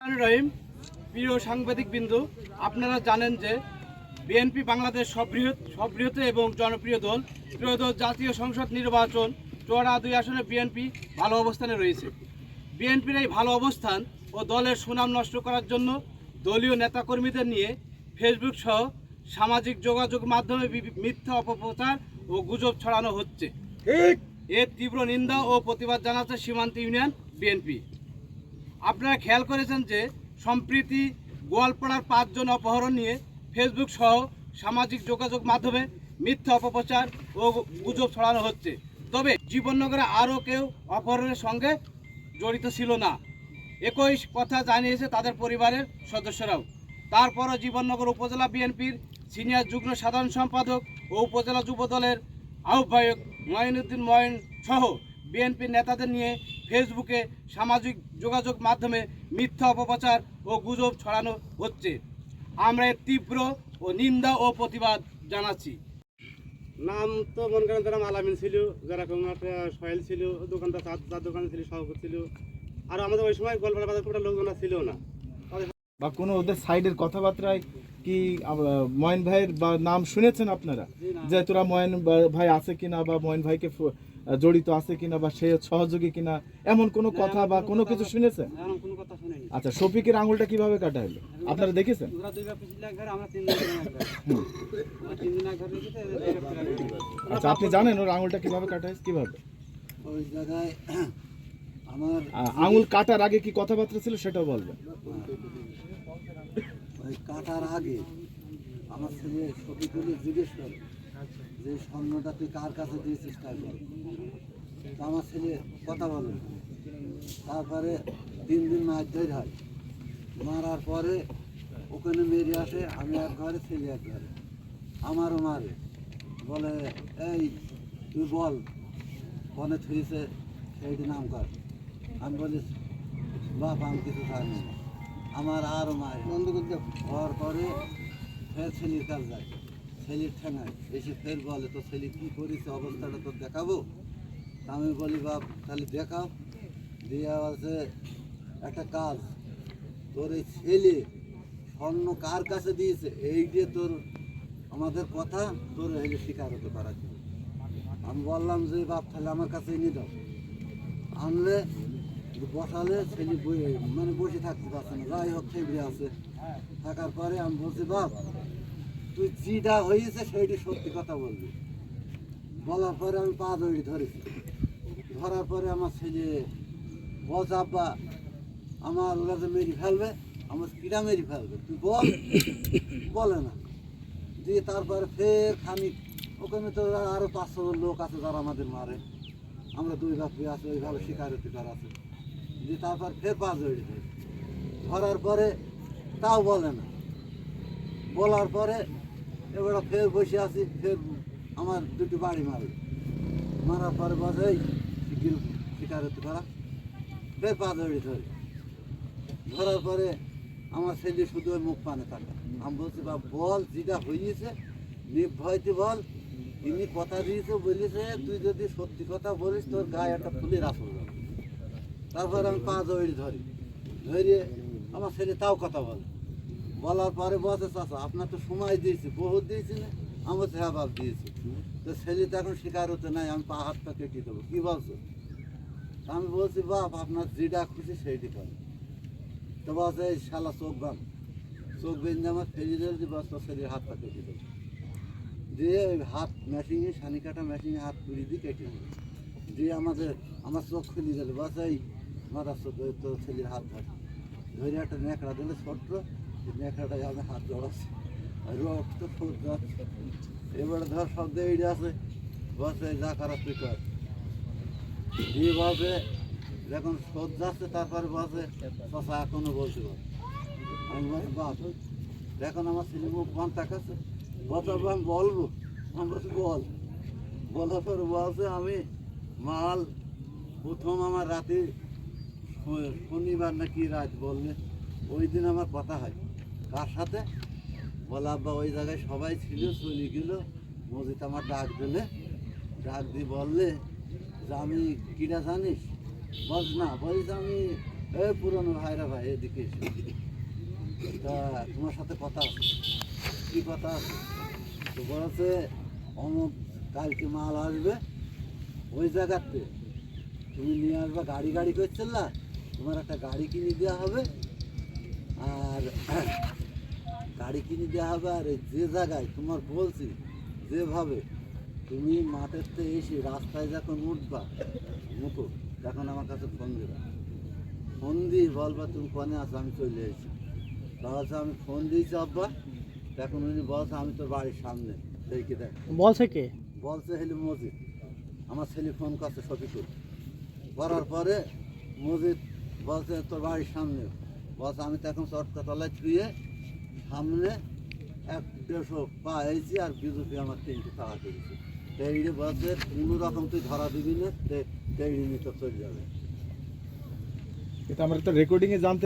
রহিম প্রিয় সাংবাদিক বিন্দু আপনারা জানেন যে বিএনপি বাংলাদেশ সববৃহৎ সববৃহৎ এবং জনপ্রিয় দল ত্রয়োদশ জাতীয় সংসদ নির্বাচন চোয়াডা দুই আসনে বিএনপি ভালো অবস্থানে রয়েছে। বিএনপির এই ভালো অবস্থান ও দলের সুনাম নষ্ট করার জন্য দলীয় নেতাকর্মীদের নিয়ে ফেসবুক সহ সামাজিক যোগাযোগ মাধ্যমে মিথ্যা অপপ্রচার ও গুজব ছড়ানো হচ্ছে। এর তীব্র নিন্দা ও প্রতিবাদ জানাচ্ছে সীমান্ত ইউনিয়ন বিএনপি। আপনারা খেয়াল করেছেন যে সম্প্রীতি, গোয়ালপাড়ার পাঁচজন অপহরণ নিয়ে ফেসবুক সহ সামাজিক যোগাযোগ মাধ্যমে মিথ্যা অপপ্রচার ও গুজব ছড়ানো হচ্ছে। তবে জীবননগরে আরও কেউ অপহরণের সঙ্গে জড়িত ছিল না। একই কথা জানিয়েছে তাদের পরিবারের সদস্যরাও। তারপরও জীবননগর উপজেলা বিএনপির সিনিয়র যুগ্ম সাধারণ সম্পাদক ও উপজেলা যুব দলের আহ্বায়ক মঈনুদ্দিন ময়ন সহ বিএনপির নেতাদের নিয়ে ফেসবুকে সামাজিক যোগাযোগ মাধ্যমে মিথ্যা অপপ্রচার ও গুজব ছড়ানো হচ্ছে। আমরা এর তীব্র ও নিন্দা ও প্রতিবাদ জানাচ্ছি। নাম তো মনে করেন যারা আলামিন ছিল যারা একটা সহেল ছিল দোকানদার চার চার দোকান ছিল সভাপতি ছিল আর আমাদের ওই সময় গল্পের বাজার কোনো লোকজন ছিল না। বা কোনো ওদের সাইডের কথাবার্তায় কি ময়ন ভাইয়ের বা নাম শুনেছেন আপনারা? যে তোরা ময়ন ভাই আছে কিনা বা ময়ন ভাইকে জড়িত আছে কিনা বা সে সহযোগী কিনা এমন কোনো কথা বা কোনো কিছু শুনিনি। আচ্ছা শফিকের আঙুলটা কীভাবে কাটা হলো? আপনারা দেখেছেন। আচ্ছা আপনি জানেন ওর আঙুলটা কীভাবে কাটা হয়েছে কীভাবে? ওই জায়গায় আমার আঙুল কাটার আগে কি কথাবার্তা ছিল সেটাও বলবেন। ওই কাটার আগে আমার ছেলে ছবিগুলো জিজ্ঞেস করে যে স্বর্ণটা তুই কার কাছে দিয়েছিস কার করে? তো আমার ছেলে কথা বলে। তারপরে তিন দিন মাছ ধরে হয়। মারার পরে ওখানে মেরে আসে আমি এক ঘরে ছেলে এক ঘরে আমারও মারে। বলে এই তুই বল ফোনে থুইছে সেইটি নাম কর। আমি বলি বাপ আমি কিছু জানি আমার আরও মায়ের বন্ধ করতে হওয়ার পরে ফের ছেলের কাজ যায় ছেলের ঠেঙায় এসে ফের বলে তো ছেলে কী করেছে? অবস্থাটা তো দেখাবো? আমি বলি, বাপ, তাহলে দেখাও। দিয়ে আছে একটা কাজ, তোর এই ছেলে স্বর্ণ কার কাছে দিয়েছে? এই দিয়ে তোর আমাদের কথা, তোর হেলে শিকার হতে পারা ছিল আমি বললাম যে, বাপ, তাহলে আমার কাছে এনে দাও। আনলে, বসালে, ছেলে মানে বসে থাকতে পারছে না। যাই হোক খেবড়ে আছে থাকার পরে আমি বলছি, বাপ তুই যেটা হয়েছে সেইটি সত্যি কথা বলবি। বলার পরে আমি পা দড়ি ধরেছি। ধরার পরে আমার ছেলে বলছে আব্বা আমার ওরা যে মেরি ফেলবে, আমার কিরা মেরি ফেলবে, তুই বল। বলে না। দিয়ে তারপরে ফের খানিক, ওখানে তো আরও পাঁচশো লোক আছে যারা আমাদের মারে। আমরা দুই বাপি আছে, ওইভাবে শিকারে টিকার আছে। দিয়ে তারপর ফের পাঁচ ধরে ধরার পরে তাও বলে না। বলার পরে এবার ফের বসে আছি, ফের আমার দুটি বাড়ি মারে। মারার পর বসে এই শিকির শিকারে করা ফের পা ধরে ধরে। ধরার পরে আমার ছেলে শুধু ওই মুখ পানে থাকে। আমি বলছি বা বল, যেটা হয়েছে নির্ভয়তে বল। তিনি কথা দিয়েছে, বলেছে, তুই যদি সত্যি কথা বলিস, তোর গায়ে একটা ফুলের আসল তারপর আমি পা দৌড়ি ধরি। ধরিয়ে আমার ছেলে তাও কথা বলে। বলার পরে বসে চাষা আপনার তো সময় দিয়েছি, বহুত দিয়েছি না আমার বলছি হ্যাঁ বাপ দিয়েছি। তো ছেলে তো এখন শিকার হতে নাই, আমি পা হাত পা কেটে দেবো, কী বলছো? আমি বলছি, বাপ, আপনার যেটা খুশি সেইটি করে তো বলছে, এই শালা চোখ বান চোখ বেঁধে আমার ফেরি ধরে দিয়ে বস্তা ছেলের হাতটা কেটে দেবো। দিয়ে ওই হাত মেশিনে সানি কাটা মেশিনে হাত পুরি দিয়ে কেটে দিল। দিয়ে আমাদের, আমার চোখ খুলে দিল, বাস, এই মারা চোখ তো ছেলের হাত ধরে। ধরে একটা ন্যাকড়া দিলে, ছোট্ট হাত এবারে ধর বসে দিয়ে বসে, যখন শোধ যাচ্ছে, তারপরে বসে, শশা এখনও বলতে আমি বলছি বাপ দেখুন আমার ছেলে মুখ বান তাকাচ্ছে বছর আমি বলব। আমি বলছি, বল। বলার পর বলছে, আমি মাল প্রথম আমার রাতে শনিবার না কি রাত বললে, ওই দিন আমার কথা হয়। কার সাথে বলে আব্বা, ওই জায়গায় সবাই ছিল, চলে গেল। মসজিদ আমার ডাক দিলে, ডাক দিয়ে বললে, যে আমি কিরা জানিস? বল না, বলিস আমি এই পুরনো ভাইরা ভাই এদিকে তা তোমার সাথে কথা আছে। কি কথা আছে? তো বলছে, অমুক কালকে মাল আসবে, ওই জায়গাতে। তুমি নিয়ে আসবা, গাড়ি গাড়ি করছিল না তোমার একটা গাড়ি কিনে দেওয়া হবে। আর গাড়ি কিনে দেওয়া হবে আর যে জায়গায় তোমার বলছি যেভাবে তুমি মাঠের থেকে এসে রাস্তায় যখন উঠবা মুখো তখন আমার কাছে ফোন দেবা। ফোন দিয়ে বলবা তুমি কনে আসো আমি চলে এসেছি। বলছে আমি ফোন দিয়েছি আব্বা। তখন উনি বলছে আমি তোর বাড়ির সামনে। দেখে দেখ। বলছে কে? বলছে হেলি মসজিদ আমার ছেলে ফোন করছে শফিকুল। করার পরে মসজিদ বলছে তোর বাড়ির সামনে। বলছে আমি তখন চটকা তলায় ছুঁয়ে সামনে এক দেড়শো পা হয়েছি আর বিজেপি আমার তিনটে তাড়া দিয়েছে তেড়ি বলছে কোনো রকম তুই ধরা দিবি না তেড়ি নিতে চলে যাবে। এটা আমরা তো রেকর্ডিংয়ে জানতে